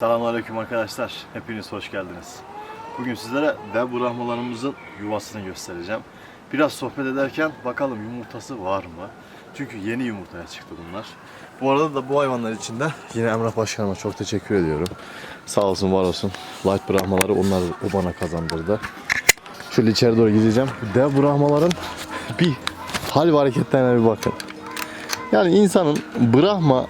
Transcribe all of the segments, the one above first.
Selamünaleyküm arkadaşlar. Hepiniz hoş geldiniz. Bugün sizlere dev brahmalarımızın yuvasını göstereceğim. Biraz sohbet ederken bakalım yumurtası var mı? Çünkü yeni yumurtaya çıktı bunlar. Bu arada da bu hayvanlar için de yine Emrah Başkanıma çok teşekkür ediyorum. Sağ olsun var olsun. Light brahmaları onlar o bana kazandırdı. Şöyle içeri doğru gideceğim. Dev brahmaların bir hal ve hareketlerine bir bakın. Yani insanın Brahma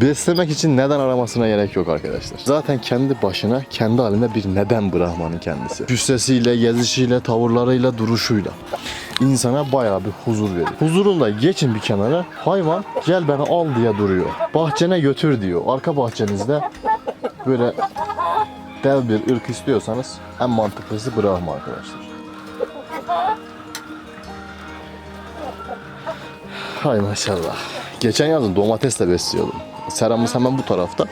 beslemek için neden aramasına gerek yok arkadaşlar. Zaten kendi başına, kendi halinde bir neden Brahman'ın kendisi. Cüssesiyle, gezişiyle, tavırlarıyla, duruşuyla insana bayağı bir huzur veriyor. Huzurunda geçin bir kenara. Hayvan gel beni al diye duruyor. Bahçene götür diyor. Arka bahçenizde böyle dev bir ırk istiyorsanız en mantıklısı Brahma arkadaşlar. Hay maşallah. Geçen yazın domatesle besliyordum. Seramız hemen bu tarafta.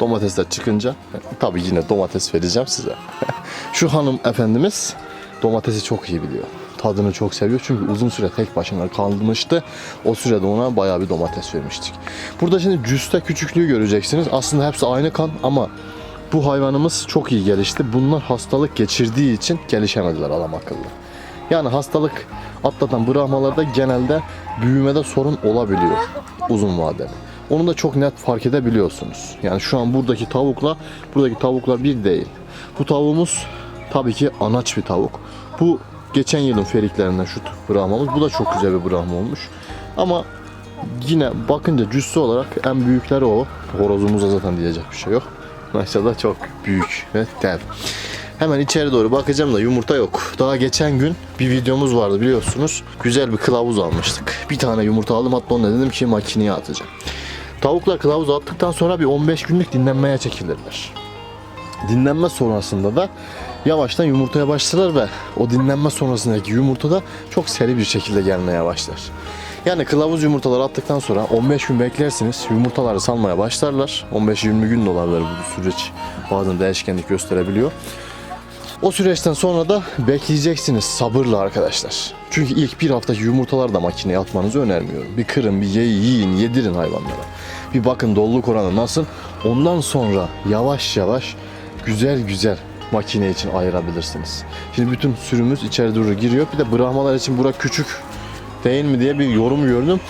Domatesler çıkınca tabii yine domates vereceğim size. Şu hanım efendimiz domatesi çok iyi biliyor. Tadını çok seviyor çünkü uzun süre tek başına kalmıştı. O sürede ona bayağı bir domates vermiştik. Burada şimdi cüste küçüklüğü göreceksiniz. Aslında hepsi aynı kan ama bu hayvanımız çok iyi gelişti. Bunlar hastalık geçirdiği için gelişemediler adam akıllı. Yani hastalık atlatan brahmalarda genelde büyümede sorun olabiliyor uzun vadeli. Onu da çok net fark edebiliyorsunuz. Yani şu an buradaki tavukla buradaki tavuklar bir değil. Bu tavuğumuz tabii ki anaç bir tavuk. Bu geçen yılın feriklerinden şu brahmamız. Bu da çok güzel bir brahma olmuş. Ama yine bakınca cüssü olarak en büyükleri o. Horozumuzda zaten diyecek bir şey yok. Maşallah çok büyük ve dev. Hemen içeri doğru bakacağım da yumurta yok. Daha geçen gün bir videomuz vardı biliyorsunuz. Güzel bir kılavuz almıştık. Bir tane yumurta aldım hatta onu dedim ki makineye atacağım. Tavuklar kılavuz attıktan sonra bir 15 günlük dinlenmeye çekilirler. Dinlenme sonrasında da yavaştan yumurtaya başlarlar ve o dinlenme sonrasındaki yumurta da çok seri bir şekilde gelmeye başlar. Yani kılavuz yumurtaları attıktan sonra 15 gün beklersiniz. Yumurtaları salmaya başlarlar. 15-20 gün de olabilir bu süreç. Bazen değişkenlik gösterebiliyor. O süreçten sonra da bekleyeceksiniz sabırla arkadaşlar. Çünkü ilk bir haftaki yumurtaları da makineye atmanızı önermiyorum. Bir kırın, bir ye- yiyin, yedirin hayvanlara. Bir bakın doluluk oranı nasıl. Ondan sonra yavaş yavaş güzel güzel makine için ayırabilirsiniz. Şimdi bütün sürümüz içeri doğru giriyor. Bir de brahmalar için bura küçük değil mi diye bir yorum gördüm.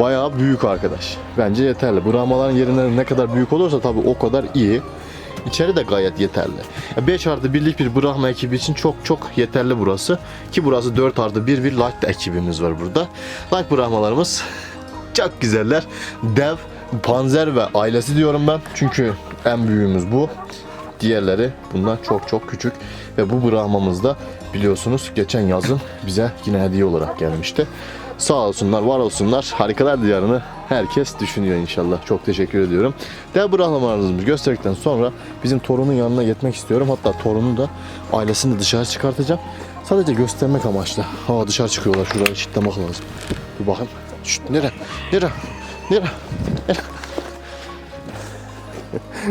Bayağı büyük arkadaş. Bence yeterli. Brahmaların yerinden ne kadar büyük olursa tabii o kadar iyi. İçeri de gayet yeterli. 5 artı 1'lik bir Brahma ekibi için çok çok yeterli burası. Ki burası 4 artı 1 bir Light ekibimiz var burada. Light Brahmalarımız çok güzeller. Dev, Panzer ve ailesi diyorum ben. Çünkü en büyüğümüz bu. Diğerleri bundan çok çok küçük. Ve bu Brahmamız da biliyorsunuz geçen yazın bize yine hediye olarak gelmişti. Sağ olsunlar, var olsunlar. Harikalar diyarını herkes düşünüyor inşallah. Çok teşekkür ediyorum. Dev brahmalarımızı gösterdikten sonra bizim torunun yanına gitmek istiyorum. Hatta torunu da ailesini de dışarı çıkartacağım. Sadece göstermek amaçlı. Ha dışarı çıkıyorlar. Şurayı çitlemek lazım. Bir bakın. Şşt, nere? Nere? Nere?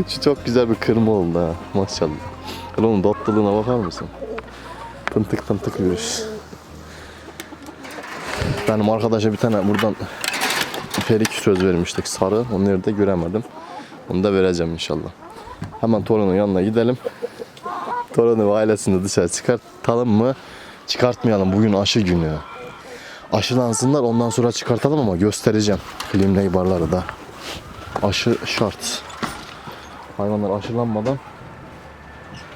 Şu çok güzel bir kırma oldu ha. Maşallah. Onun tatlılığına bakar mısın? Pıntık pıntık yürüyüş. Benim arkadaşa bir tane buradan Ferik söz vermiştik sarı. Onu nerede göremedim. Onu da vereceğim inşallah. Hemen torunun yanına gidelim. Torunu ve ailesini dışarı çıkartalım mı? Çıkartmayalım. Bugün aşı günü. Aşılansınlar ondan sonra çıkartalım ama göstereceğim. Filmle ibarları da. Aşı şart. Hayvanlar aşılanmadan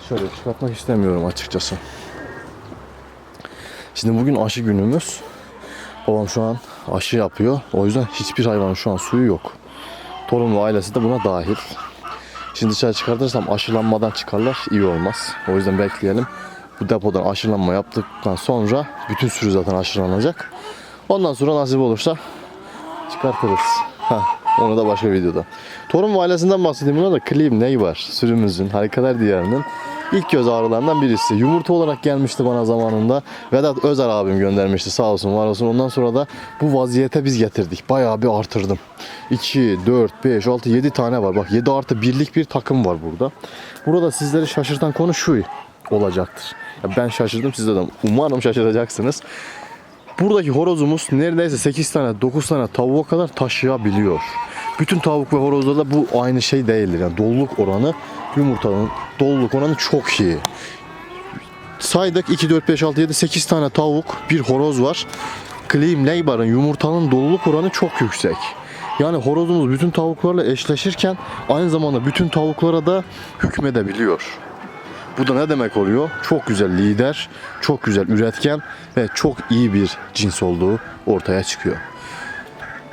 şöyle çıkartmak istemiyorum açıkçası. Şimdi bugün aşı günümüz. Babam şu an aşı yapıyor. O yüzden hiçbir hayvanın şu an suyu yok. Torun ve ailesi de buna dahil. Şimdi dışarı çıkartırsam aşılanmadan çıkarlar iyi olmaz. O yüzden bekleyelim. Bu depodan aşılanma yaptıktan sonra bütün sürü zaten aşılanacak. Ondan sonra nasip olursa çıkartırız. Heh, onu da başka videoda. Torun ve ailesinden bahsedeyim. Buna da Klim Ney var. Sürümüzün, Harikalar Diyarı'nın ilk göz ağrılarından birisi. Yumurta olarak gelmişti bana zamanında. Vedat Özer abim göndermişti sağ olsun var olsun. Ondan sonra da bu vaziyete biz getirdik. Bayağı bir artırdım. 2, 4, 5, 6, 7 tane var. Bak 7 artı birlik bir takım var burada. Burada sizleri şaşırtan konu şu olacaktır. Ya ben şaşırdım siz de umarım şaşıracaksınız. Buradaki horozumuz neredeyse 8 tane 9 tane tavuğa kadar taşıyabiliyor. Bütün tavuk ve horozlarda bu aynı şey değildir. Yani doluluk oranı yumurtanın doluluk oranı çok iyi. Saydık 2, 4, 5, 6, 7, 8 tane tavuk, bir horoz var. Clean Labor'ın yumurtanın doluluk oranı çok yüksek. Yani horozumuz bütün tavuklarla eşleşirken aynı zamanda bütün tavuklara da hükmedebiliyor. Bu da ne demek oluyor? Çok güzel lider, çok güzel üretken ve çok iyi bir cins olduğu ortaya çıkıyor.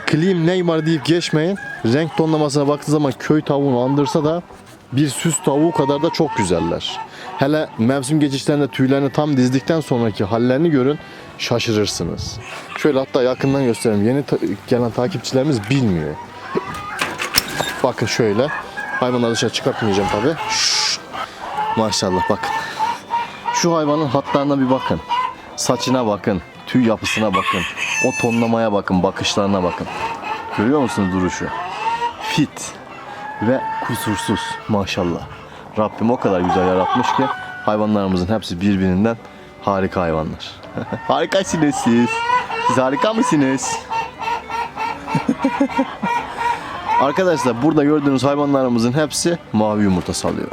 Klim Neymar deyip geçmeyin. Renk tonlamasına baktığı zaman köy tavuğunu andırsa da bir süs tavuğu kadar da çok güzeller. Hele mevsim geçişlerinde tüylerini tam dizdikten sonraki hallerini görün şaşırırsınız. Şöyle hatta yakından göstereyim. Yeni ta- gelen takipçilerimiz bilmiyor. Bakın şöyle. Hayvanları dışarı çıkartmayacağım tabi. Maşallah bakın. Şu hayvanın hatlarına bir bakın. Saçına bakın. Tüy yapısına bakın. O tonlamaya bakın. Bakışlarına bakın. Görüyor musunuz duruşu? Fit ve kusursuz maşallah. Rabbim o kadar güzel yaratmış ki hayvanlarımızın hepsi birbirinden harika hayvanlar. Harikasınız siz. Siz harika mısınız? Arkadaşlar burada gördüğünüz hayvanlarımızın hepsi mavi yumurta salıyor.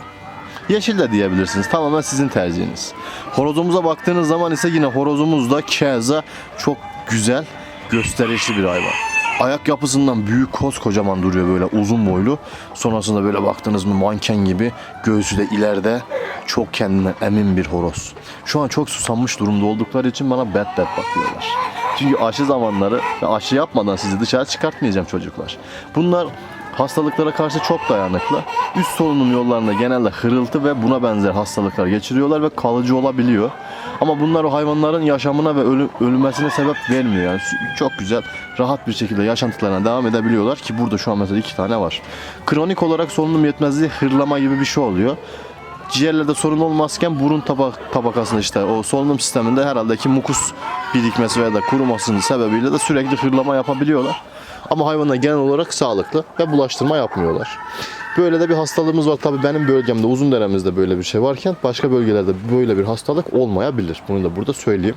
Yeşil de diyebilirsiniz. Tamamen sizin tercihiniz. Horozumuza baktığınız zaman ise yine horozumuz da keza çok güzel, gösterişli bir hayvan. Ayak yapısından büyük koskocaman duruyor böyle uzun boylu. Sonrasında böyle baktınız mı manken gibi göğsü de ileride çok kendinden emin bir horoz. Şu an çok susanmış durumda oldukları için bana bet bet bakıyorlar. Çünkü aşı zamanları ve aşı yapmadan sizi dışarı çıkartmayacağım çocuklar. Bunlar hastalıklara karşı çok dayanıklı. Üst solunum yollarında genelde hırıltı ve buna benzer hastalıklar geçiriyorlar ve kalıcı olabiliyor. Ama bunlar o hayvanların yaşamına ve ölü, ölmesine sebep vermiyor. Yani çok güzel, rahat bir şekilde yaşantılarına devam edebiliyorlar ki burada şu an mesela iki tane var. Kronik olarak solunum yetmezliği hırlama gibi bir şey oluyor. Ciğerlerde sorun olmazken burun tabak, tabakasında işte o solunum sisteminde herhalde ki mukus birikmesi veya da kurumasının sebebiyle de sürekli hırlama yapabiliyorlar. Ama hayvanlar genel olarak sağlıklı ve bulaştırma yapmıyorlar. Böyle de bir hastalığımız var. Tabii benim bölgemde uzun deremizde böyle bir şey varken başka bölgelerde böyle bir hastalık olmayabilir. Bunu da burada söyleyeyim.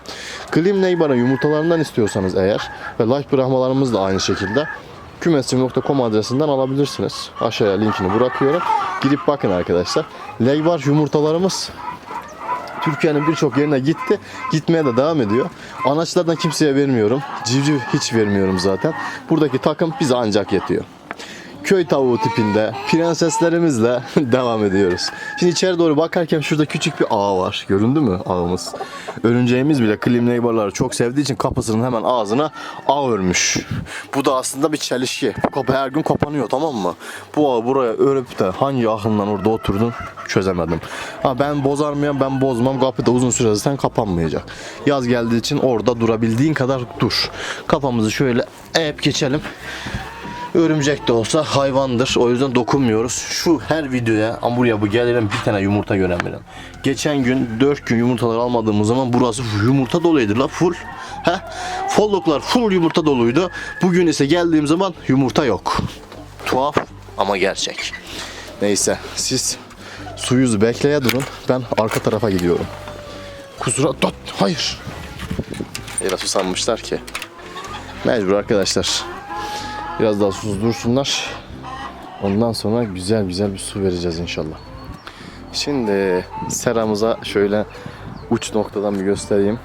Klim Neybar'a yumurtalarından istiyorsanız eğer ve life bırakmalarımız da aynı şekilde kümesçim.com adresinden alabilirsiniz. Aşağıya linkini bırakıyorum. Girip bakın arkadaşlar. Leyvar yumurtalarımız Türkiye'nin birçok yerine gitti. Gitmeye de devam ediyor. Anaçlardan kimseye vermiyorum. Civciv hiç vermiyorum zaten. Buradaki takım bize ancak yetiyor. Köy tavuğu tipinde prenseslerimizle devam ediyoruz. Şimdi içeri doğru bakarken şurada küçük bir ağ var. Göründü mü ağımız? Örümceğimiz bile Klim Neighbor'ları çok sevdiği için kapısının hemen ağzına ağ örmüş. Bu da aslında bir çelişki. Bu kapı her gün kapanıyor tamam mı? Bu ağı buraya örüp de hangi aklından orada oturdun çözemedim. Ha ben bozar mıyım? Ben bozmam. Kapı da uzun süre zaten kapanmayacak. Yaz geldiği için orada durabildiğin kadar dur. Kafamızı şöyle eğip geçelim. Örümcek de olsa hayvandır. O yüzden dokunmuyoruz. Şu her videoya buraya bu gelirim bir tane yumurta göremedim. Geçen gün 4 gün yumurtalar almadığımız zaman burası yumurta doluydu la full. He? Folluklar full yumurta doluydu. Bugün ise geldiğim zaman yumurta yok. Tuhaf ama gerçek. Neyse siz suyuzu bekleye durun. Ben arka tarafa gidiyorum. Kusura... Dot, hayır. Öyle susanmışlar ki. Mecbur arkadaşlar. Biraz daha susuz dursunlar. Ondan sonra güzel güzel bir su vereceğiz inşallah. Şimdi seramıza şöyle uç noktadan bir göstereyim.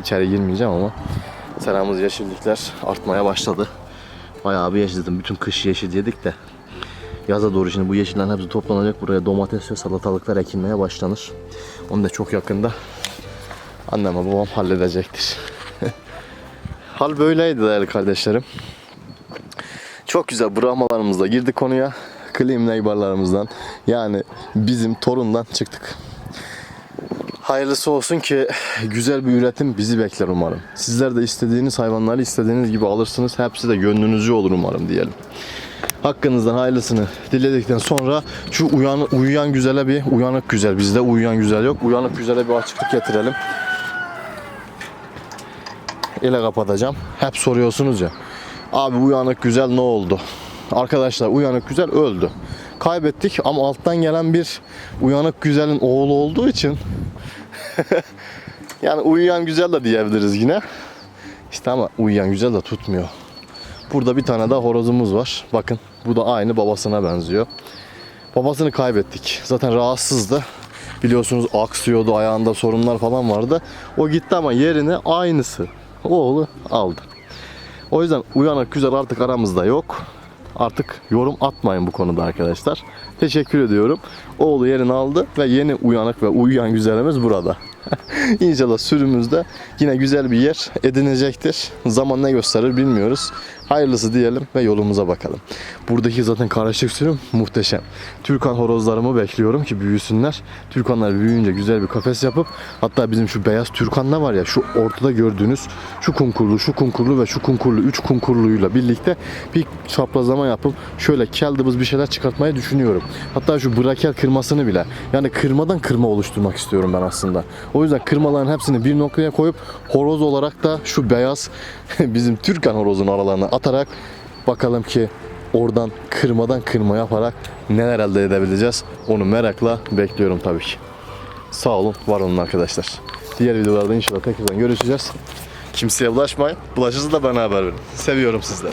İçeri girmeyeceğim ama seramız yeşillikler artmaya başladı. Bayağı bir yeşildim. Bütün kış yeşil yedik de. Yaza doğru şimdi bu yeşillerin hepsi toplanacak. Buraya domates ve salatalıklar ekilmeye başlanır. Onu da çok yakında annem ve babam halledecektir. Hal böyleydi değerli kardeşlerim. Çok güzel brahmalarımızla girdik konuya. Klim neybarlarımızdan yani bizim torundan çıktık. Hayırlısı olsun ki güzel bir üretim bizi bekler umarım. Sizler de istediğiniz hayvanları istediğiniz gibi alırsınız. Hepsi de gönlünüzce olur umarım diyelim. Hakkınızdan hayırlısını diledikten sonra şu uyan, uyuyan güzele bir uyanık güzel. Bizde uyuyan güzel yok. Uyanık güzele bir açıklık getirelim. Ile kapatacağım. Hep soruyorsunuz ya. Abi uyanık güzel ne oldu? Arkadaşlar uyanık güzel öldü. Kaybettik ama alttan gelen bir uyanık güzelin oğlu olduğu için yani uyuyan güzel de diyebiliriz yine. İşte ama uyuyan güzel de tutmuyor. Burada bir tane daha horozumuz var. Bakın bu da aynı babasına benziyor. Babasını kaybettik. Zaten rahatsızdı. Biliyorsunuz aksıyordu, ayağında sorunlar falan vardı. O gitti ama yerini aynısı. Oğlu aldı. O yüzden uyanık güzel artık aramızda yok. Artık yorum atmayın bu konuda arkadaşlar. Teşekkür ediyorum. Oğlu yerini aldı ve yeni uyanık ve uyuyan güzelimiz burada. İnşallah sürümüzde yine güzel bir yer edinecektir. Zaman ne gösterir bilmiyoruz. Hayırlısı diyelim ve yolumuza bakalım. Buradaki zaten karışık sürüm muhteşem. Türkan horozlarımı bekliyorum ki büyüsünler. Türkanlar büyüyünce güzel bir kafes yapıp hatta bizim şu beyaz Türkan'da var ya şu ortada gördüğünüz şu kunkurlu, şu kunkurlu ve şu kunkurlu, üç kunkurluyla birlikte bir çaprazlama yapıp şöyle keldimiz bir şeyler çıkartmayı düşünüyorum. Hatta şu brakel kırmasını bile yani kırmadan kırma oluşturmak istiyorum ben aslında. O yüzden kırmaların hepsini bir noktaya koyup horoz olarak da şu beyaz bizim Türkan horozun aralarına atarak bakalım ki oradan kırmadan kırma yaparak neler elde edebileceğiz onu merakla bekliyorum tabii ki. Sağ olun, var olun arkadaşlar. Diğer videolarda inşallah tekrardan görüşeceğiz. Kimseye bulaşmayın. Bulaşırsa da bana haber verin. Seviyorum sizleri.